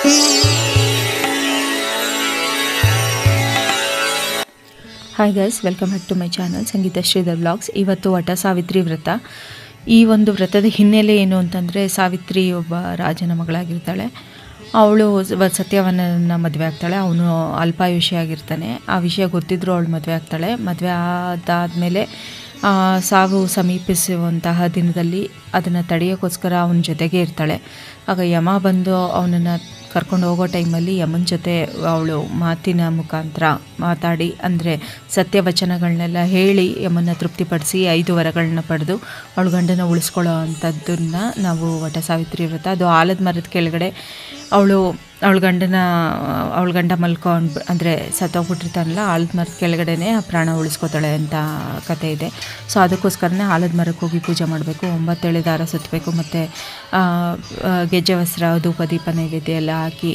Hi guys welcome back to my channel Sangeetha Sridhar blogs ಇವತ್ತು ವಟ ಸಾವಿತ್ರಿ ವ್ರತ. ಈ ಒಂದು ವ್ರತದ ಹಿನ್ನೆಲೆ ಏನು ಅಂತಂದರೆ, ಸಾವಿತ್ರಿ ಒಬ್ಬ ರಾಜನ ಮಗಳಾಗಿರ್ತಾಳೆ. ಅವಳು ಸತ್ಯವನ್ನ ಮದುವೆ ಆಗ್ತಾಳೆ. ಅವನು ಅಲ್ಪಾಯುಷಿ ಆಗಿರ್ತಾನೆ. ಆ ವಿಷಯ ಗೊತ್ತಿದ್ದರೂ ಅವಳು ಮದುವೆ ಆಗ್ತಾಳೆ. ಮದುವೆ ಆದಾದಮೇಲೆ ಸಾವು ಸಮೀಪಿಸುವಂತಹ ದಿನದಲ್ಲಿ ಅದನ್ನು ತಡೆಯೋಕ್ಕೋಸ್ಕರ ಅವನ ಜೊತೆಗೆ ಇರ್ತಾಳೆ. ಆಗ ಯಮ ಬಂದು ಅವನನ್ನು ಕರ್ಕೊಂಡು ಹೋಗೋ ಟೈಮಲ್ಲಿ ಯಮನ ಜೊತೆ ಅವಳು ಮಾತಿನ ಮುಖಾಂತರ ಮಾತಾಡಿ, ಅಂದರೆ ಸತ್ಯವಚನಗಳನ್ನೆಲ್ಲ ಹೇಳಿ ಯಮನ ತೃಪ್ತಿಪಡಿಸಿ ಐದು ವರಗಳನ್ನ ಪಡೆದು ಅವಳು ಗಂಡನ ಉಳಿಸ್ಕೊಳ್ಳೋ ಅಂಥದ್ದನ್ನು ನಾವು ವಟ ಸಾವಿತ್ರಿ ವ್ರತ. ಅದು ಆಲದ ಮರದ ಕೆಳಗಡೆ ಅವಳು, ಅವಳ ಗಂಡನ, ಅವಳ ಗಂಡ ಮಲ್ಕೊಂಡು ಅಂದರೆ ಸತ್ತೋಗ್ಬಿಟ್ಟಿರ್ತಾನಲ್ಲ ಆಲದ ಮರದ ಕೆಳಗಡೆನೇ ಆ ಪ್ರಾಣ ಉಳಿಸ್ಕೋತಾಳೆ ಅಂತ ಕತೆ ಇದೆ. ಸೊ ಅದಕ್ಕೋಸ್ಕರನೇ ಆಲದ ಮರಕ್ಕೆ ಹೋಗಿ ಪೂಜೆ ಮಾಡಬೇಕು. ಒಂಬತ್ತೇಳು ದಾರ ಸುತ್ತಬೇಕು. ಮತ್ತು ಗೆಜ್ಜೆ ವಸ್ತ್ರ, ಧೂಪ, ದೀಪ, ನೈವೇದ್ಯ ಎಲ್ಲ ಹಾಕಿ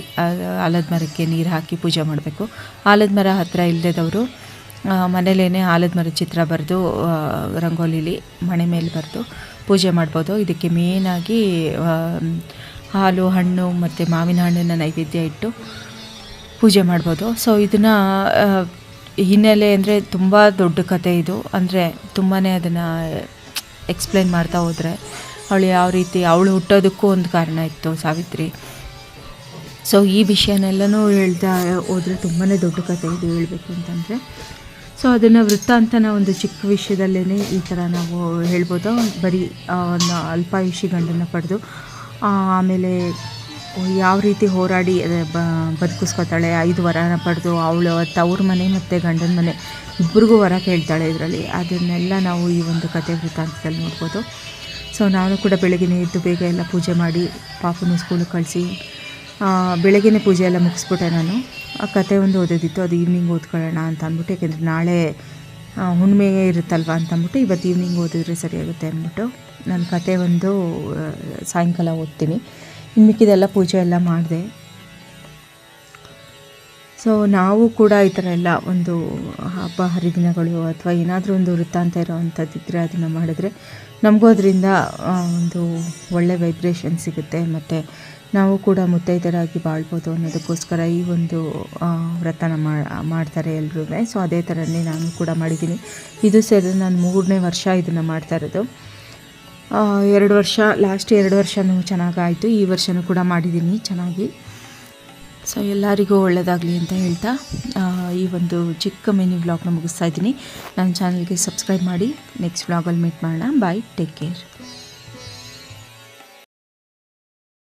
ಆಲದ ಮರಕ್ಕೆ ನೀರು ಹಾಕಿ ಪೂಜೆ ಮಾಡಬೇಕು. ಆಲದ ಮರ ಹತ್ತಿರ ಇಲ್ಲದವರು ಮನೇಲೇ ಆಲದ ಮರದ ಚಿತ್ರ ಬರೆದು ರಂಗೋಲಿಲಿ ಮನೆ ಮೇಲೆ ಬರೆದು ಪೂಜೆ ಮಾಡ್ಬೋದು. ಇದಕ್ಕೆ ಮೇನಾಗಿ ಹಾಲು, ಹಣ್ಣು ಮತ್ತು ಮಾವಿನ ಹಣ್ಣನ್ನು ನೈವೇದ್ಯ ಇಟ್ಟು ಪೂಜೆ ಮಾಡ್ಬೋದು. ಸೊ ಇದನ್ನು ಹಿನ್ನೆಲೆ ಅಂದರೆ ತುಂಬ ದೊಡ್ಡ ಕತೆ ಇದು. ಅಂದರೆ ತುಂಬಾ ಅದನ್ನು ಎಕ್ಸ್ಪ್ಲೈನ್ ಮಾಡ್ತಾ ಹೋದರೆ ಅವಳು ಯಾವ ರೀತಿ ಅವಳು ಹುಟ್ಟೋದಕ್ಕೂ ಒಂದು ಕಾರಣ ಇತ್ತು ಸಾವಿತ್ರಿ. ಸೊ ಈ ವಿಷಯನೆಲ್ಲನೂ ಹೇಳ್ತಾ ಹೋದರೆ ತುಂಬಾ ದೊಡ್ಡ ಕತೆ ಇದು ಹೇಳಬೇಕು ಅಂತಂದರೆ. ಸೊ ಅದನ್ನು ವೃತ್ತಾಂತನ ಒಂದು ಚಿಕ್ಕ ವಿಷಯದಲ್ಲೇ ಈ ಥರ ನಾವು ಹೇಳ್ಬೋದು. ಬರೀ ಅಲ್ಪಾಯುಷಿ ಗಂಡನ್ನು ಪಡೆದು ಆಮೇಲೆ ಯಾವ ರೀತಿ ಹೋರಾಡಿ ಬದುಕಿಸ್ಕೊತಾಳೆ, ಐದು ವರನ ಪಡೆದು ಅವಳು ತವ್ರ ಮನೆ ಮತ್ತು ಗಂಡನ ಮನೆ ಇಬ್ಬರಿಗೂ ವರ ಕೇಳ್ತಾಳೆ ಇದರಲ್ಲಿ. ಅದನ್ನೆಲ್ಲ ನಾವು ಈ ಒಂದು ಕತೆ ವೃತ್ತಾಂತದಲ್ಲಿ ನೋಡ್ಬೋದು. ಸೊ ನಾನು ಕೂಡ ಬೆಳಗ್ಗೆ ಎದ್ದು ಬೇಗ ಎಲ್ಲ ಪೂಜೆ ಮಾಡಿ, ಪಾಪನ ಸ್ಕೂಲಿಗೆ ಕಳಿಸಿ ಬೆಳಗ್ಗೆ ಪೂಜೆ ಎಲ್ಲ ಮುಗಿಸ್ಬಿಟ್ಟೆ ನಾನು. ಆ ಕತೆ ಒಂದು ಓದೋದಿತ್ತು, ಅದು ಈವ್ನಿಂಗ್ ಓದ್ಕೊಳ್ಳೋಣ ಅಂತ ಅಂದ್ಬಿಟ್ಟು, ಯಾಕೆಂದರೆ ನಾಳೆ ಹುಣ್ಣಿಮೆ ಇರುತ್ತಲ್ವ ಅಂತ ಅಂದ್ಬಿಟ್ಟು ಇವತ್ತು ಈವ್ನಿಂಗ್ ಓದಿದ್ರೆ ಸರಿಯಾಗುತ್ತೆ ಅಂದ್ಬಿಟ್ಟು ನನ್ನ ಕತೆ ಒಂದು ಸಾಯಂಕಾಲ ಓದ್ತೀನಿ. ಇನ್ನು ಮಿಕ್ಕಿದೆಲ್ಲ ಪೂಜೆ ಎಲ್ಲ ಮಾಡಿದೆ. ಸೊ ನಾವು ಕೂಡ ಈ ಥರ ಎಲ್ಲ ಒಂದು ಹಬ್ಬ, ಹರಿದಿನಗಳು ಅಥವಾ ಏನಾದರೂ ಒಂದು ವೃತ್ತಾಂತ ಇರೋವಂಥದ್ದಿದ್ದರೆ ಅದನ್ನು ಮಾಡಿದ್ರೆ ನಮಗೂ ಅದರಿಂದ ಒಂದು ಒಳ್ಳೆ ವೈಬ್ರೇಷನ್ ಸಿಗುತ್ತೆ. ಮತ್ತು ನಾವು ಕೂಡ ಮುತ್ತೈದರಾಗಿ ಬಾಳ್ಬೋದು ಅನ್ನೋದಕ್ಕೋಸ್ಕರ ಈ ಒಂದು ವ್ರತನ ಮಾಡ್ತಾರೆ ಎಲ್ಲರೂ ಸೊ ಅದೇ ಥರನೇ ನಾನು ಕೂಡ ಮಾಡಿದ್ದೀನಿ. ಇದು ಸೇರಿ, ನಾನು ಮೂರನೇ ವರ್ಷ ಇದನ್ನು ಮಾಡ್ತಾ ಇರೋದು. ಎರಡು ವರ್ಷ ಲಾಸ್ಟ್ ಎರಡು ವರ್ಷವೂ ಚೆನ್ನಾಗಾಯಿತು ಈ ವರ್ಷವೂ ಕೂಡ ಮಾಡಿದ್ದೀನಿ ಚೆನ್ನಾಗಿ. ಸೊ ಎಲ್ಲರಿಗೂ ಒಳ್ಳೆಯದಾಗಲಿ ಅಂತ ಹೇಳ್ತಾ ಈ ಒಂದು ಚಿಕ್ಕ ಮಿನಿ ವ್ಲಾಗ್ನ ಮುಗಿಸ್ತಾ ಇದ್ದೀನಿ. ನನ್ನ ಚಾನಲ್ಗೆ ಸಬ್ಸ್ಕ್ರೈಬ್ ಮಾಡಿ ನೆಕ್ಸ್ಟ್ ವ್ಲಾಗಲ್ಲಿ ಮೀಟ್ ಮಾಡೋಣ. Bye take care